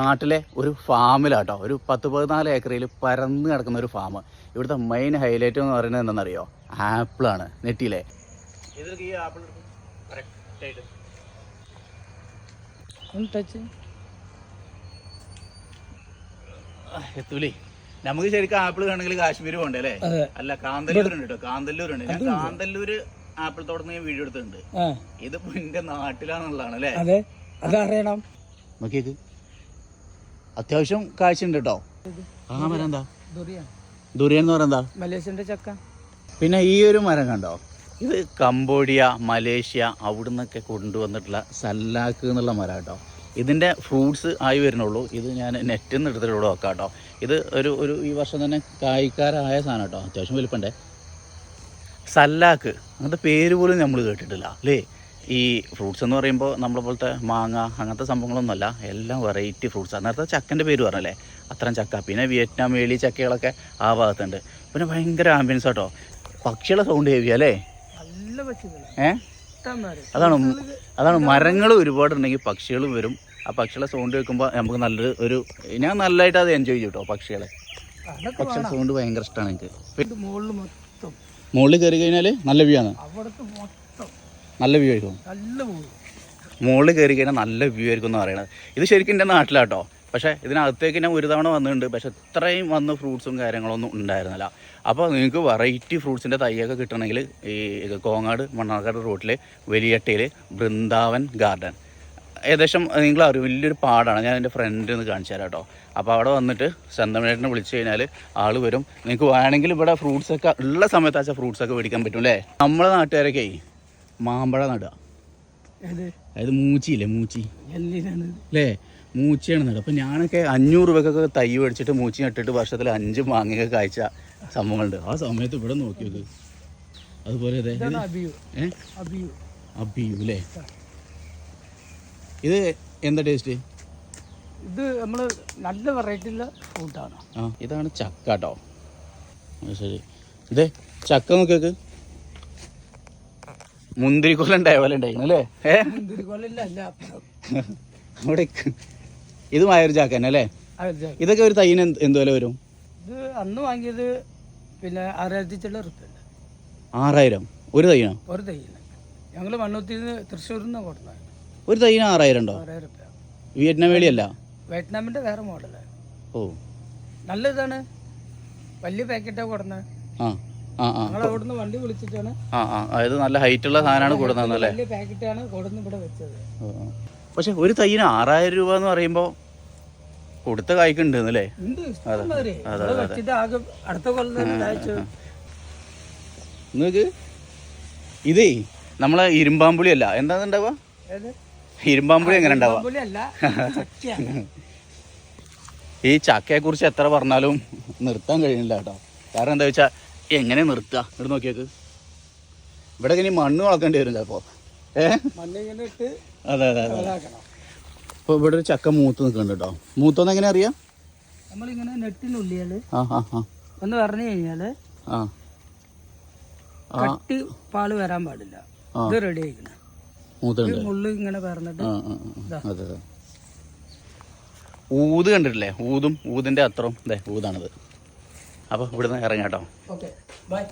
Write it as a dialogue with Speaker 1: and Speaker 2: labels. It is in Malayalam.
Speaker 1: നാട്ടിലെ ഒരു ഫാമിലാട്ടോ. ഒരു പത്ത് പതിനാല് ഏക്കറിൽ പരന്ന് കിടക്കുന്ന ഒരു ഫാം. ഇവിടുത്തെ മെയിൻ ഹൈലൈറ്റ് എന്ന് പറയുന്നത് എന്താണെന്നറിയോ? ആപ്പിളാണ് നെറ്റിയിലെ. എത്തൂലേ. നമുക്ക് ശരിക്കും ആപ്പിൾ വേണമെങ്കിൽ കാശ്മീർ പോകണ്ടേ അല്ലേ അല്ല കാന്തല്ലൂർ ഉണ്ട് കേട്ടോ. കാന്തല്ലൂർ ഉണ്ട് ഞാൻ കാന്തല്ലൂര് ആപ്പിൾ തോട്ടത്തിൽ ഞാൻ വീഡിയോ എടുത്തിട്ടുണ്ട്.
Speaker 2: ഇത്
Speaker 1: ഇതിപ്പോ എന്റെ നാട്ടിലാണെന്നുള്ളതാണ് അല്ലേ
Speaker 2: അതെ. അതറിയണം.
Speaker 1: നോക്കിയേക്ക്. അത്യാവശ്യം കാഴ്ച ഉണ്ട് കേട്ടോ. ആ മരം എന്താ ദുരിയൻ എന്ന് പറയുന്നത്
Speaker 2: മലേഷ്യന്റെ ചക്ക.
Speaker 1: പിന്നെ ഈ ഒരു മരം കണ്ടോ? ഇത് കംബോഡിയ മലേഷ്യ അവിടുന്നൊക്കെ കൊണ്ടുവന്നിട്ടുള്ള സല്ലാക്ക് എന്നുള്ള മരം കേട്ടോ. ഇതിന്റെ ഫ്രൂട്ട്സ് ആയി വരുന്നുള്ളൂ. ഇത് ഞാൻ നെറ്റിൽ നിന്ന് എടുത്തിട്ടുള്ള വെക്കാം കേട്ടോ. ഇത് ഒരു ഒരു ഈ വർഷം തന്നെ കായ്ക്കാരായ സാധനം കേട്ടോ. അത്യാവശ്യം വലിപ്പണ്ടേ സല്ലാക്ക്. അങ്ങനത്തെ പേര് പോലും നമ്മൾ കേട്ടിട്ടില്ല അല്ലേ? ഈ ഫ്രൂട്ട്സ് എന്ന് പറയുമ്പോൾ നമ്മളെ പോലത്തെ മാങ്ങ അങ്ങനത്തെ സംഭവങ്ങളൊന്നുമല്ല. എല്ലാം വെറൈറ്റി ഫ്രൂട്ട്സ് നേരത്തെ ചക്കന്റെ പേര് പറഞ്ഞല്ലേ? അത്രയും ചക്ക. പിന്നെ വിയറ്റ്നാം വേളി ചക്കകളൊക്കെ ആ ഭാഗത്തുണ്ട്. പിന്നെ ഭയങ്കര ആംബിയൻസ് കേട്ടോ പക്ഷികളെ സൗണ്ട് ഹെവി അല്ലേ? ഏ? അതാണ് അതാണ് മരങ്ങൾ ഒരുപാടുണ്ടെങ്കിൽ പക്ഷികളും വരും. ആ പക്ഷികളെ സൗണ്ട് കേൾക്കുമ്പോൾ നമുക്ക് നല്ലൊരു ഒരു ഞാൻ നല്ലതായിട്ട് അത് എൻജോയ് ചെയ്യും കേട്ടോ പക്ഷികളെ.
Speaker 2: പക്ഷികളെ
Speaker 1: പക്ഷികളുടെ സൗണ്ട് ഭയങ്കര ഇഷ്ടമാണ് എനിക്ക്.
Speaker 2: മുകളിൽ
Speaker 1: കയറി കഴിഞ്ഞാൽ നല്ല വ്യൂ ആണ്. നല്ല വ്യൂ ആയിരിക്കും.
Speaker 2: നല്ല
Speaker 1: മുകളിൽ കയറി കഴിഞ്ഞാൽ നല്ല വ്യൂ ആയിരിക്കും എന്ന് പറയുന്നത് ഇത് ശരിക്കും എന്റെ നാട്ടിലാട്ടോ. പക്ഷേ ഇതിനകത്തേക്ക് ഞാൻ ഒരു തവണ വന്നിട്ടുണ്ട്. പക്ഷേ ഇത്രയും വന്ന് ഫ്രൂട്ട്സും കാര്യങ്ങളൊന്നും ഉണ്ടായിരുന്നില്ല. അപ്പോൾ നിങ്ങൾക്ക് വെറൈറ്റി ഫ്രൂട്ട്സിന്റെ തൈയൊക്കെ കിട്ടണമെങ്കിൽ ഈ കോങ്ങാട് മണ്ണാർക്കാട് റോട്ടിലെ വലിയട്ടയിൽ ബൃന്ദാവൻ ഗാർഡൻ. ഏകദേശം നിങ്ങൾ അറിയും വലിയൊരു പാടാണ്. ഞാൻ എന്റെ ഫ്രണ്ടിൽ നിന്ന് കാണിച്ചു തരാം കേട്ടോ. അപ്പോൾ അവിടെ വന്നിട്ട് ചന്തമേട്ടനെ വിളിച്ചു കഴിഞ്ഞാൽ ആൾ വരും. നിങ്ങൾക്ക് വേണമെങ്കിൽ ഇവിടെ ഫ്രൂട്ട്സൊക്കെ ഉള്ള സമയത്ത് വെച്ചാൽ ഫ്രൂട്ട്സ് ഒക്കെ മേടിക്കാൻ പറ്റും അല്ലേ? നമ്മളെ നാട്ടുകാരൊക്കെ മാമ്പഴ നടുക. അതായത് മൂച്ചിയില്ലേ മൂച്ചി? അല്ലേ മൂച്ചയാണ് നടുക. അപ്പം ഞാനൊക്കെ അഞ്ഞൂറ് രൂപക്കൊക്കെ തൈ മേടിച്ചിട്ട് മൂച്ചി നട്ടിട്ട് വർഷത്തിൽ അഞ്ച് മാങ്ങയൊക്കെ കാഴ്ച സംഭവങ്ങളുണ്ട്. ആ സമയത്ത് ഇവിടെ നോക്കി നോക്ക് അതുപോലെ
Speaker 2: അബിയു.
Speaker 1: അല്ലേ ഇത് എന്താ ടേസ്റ്റ്?
Speaker 2: ഇത് നമ്മൾ നല്ല വെറൈറ്റി ഉള്ള ഫ്രൂട്ടാണ്
Speaker 1: ആ ഇതാണ് ചക്ക കേട്ടോ ശരി. ഇതേ ചക്ക നോക്കിയൊക്കെ. മുന്തിരിക്കൊല ഉണ്ടായ പോലെ ഉണ്ടായിരുന്നു അല്ലേ? അവിടെ ഇത് മായൊരു ചാക്ക തന്നെ അല്ലേ? ഇതൊക്കെ ഒരു തൈന് എന്ത് എന്ത് വരും?
Speaker 2: ഇത് അന്ന് വാങ്ങിയത് പിന്നെ ആറായിരത്തി ചില റുപ്യ
Speaker 1: ആറായിരം. ഒരു തൈനോ
Speaker 2: ഒരു തൈന ഞങ്ങൾ മണ്ണൂത്തിയിൽ നിന്ന് തൃശ്ശൂരിൽ നിന്ന് കൊടുത്തത്
Speaker 1: ഒരു തൈന ആറായിരം ഉണ്ടോ? വിയറ്റ്നാം വേളിയല്ല
Speaker 2: വിയറ്റ്നാമിന്റെ വേറെ മോഡലാണ്
Speaker 1: ഓ.
Speaker 2: നല്ലതാണ് വലിയ പാക്കറ്റാണ് കൊടുന്നത്
Speaker 1: ആ. ആ ആ.
Speaker 2: അവിടുന്ന് വണ്ടി വിളിച്ചിട്ടാണ്
Speaker 1: ആ ആ. അതായത് നല്ല ഹൈറ്റ് ഉള്ള സാധനമാണ് കൊടുക്കുന്നതല്ലേ
Speaker 2: വലിയ പാക്കറ്റാണ് കൊടുന്ന് ഇവിടെ വെച്ചത്.
Speaker 1: പക്ഷെ ഒരു തൈന് ആറായിരം രൂപ എന്ന് പറയുമ്പോൾ കൊടുത്ത കായ്ക്കുണ്ട് അല്ലേ
Speaker 2: അതെ. അടുത്ത കൊല്ലം
Speaker 1: നിങ്ങൾക്ക് ഇതേ നമ്മളെ ഇരുമ്പാമ്പുളി അല്ല. എന്താ ഉണ്ടാവുക? ഇരുമ്പാമ്പുളി എങ്ങനെ ഉണ്ടാവുക?
Speaker 2: അല്ല.
Speaker 1: ഈ ചക്കയെ കുറിച്ച് എത്ര പറഞ്ഞാലും നിർത്താൻ കഴിയുന്നില്ല കേട്ടോ. കാരണം എന്താ വെച്ചാൽ എങ്ങനെ നിർത്തുക? ഇവിടെ നോക്കിയേക്ക്. ഇവിടെ ഇനി മണ്ണ് വളർത്തേണ്ടി വരും ചിലപ്പോൾ അതെ അതെ അതെ.
Speaker 2: അപ്പൊ
Speaker 1: അപ്പോൾ ഇവിടെ ഒരു ചക്ക മൂത്ത് നിൽക്കുന്നുണ്ട് കേട്ടോ മൂത്തോന്ന് എങ്ങനെ അറിയാം?
Speaker 2: നമ്മളിങ്ങനെ
Speaker 1: ആ
Speaker 2: ഒന്ന് പറഞ്ഞു
Speaker 1: ആ.
Speaker 2: കട്ടി പാൽ വരാൻ പാടില്ല. ഇത് റെഡി ആയിക്കണം. മുള്ളു ഇങ്ങനെ പറഞ്ഞിട്ട്
Speaker 1: അതെ ഊത് കണ്ടിട്ടില്ലേ? ഊതും ഊതിന്റെ അത്രയും. അതെ ഊതാണിത്. അപ്പോൾ ഇവിടുന്ന് ഇറങ്ങാം കേട്ടോ.
Speaker 2: Okay bye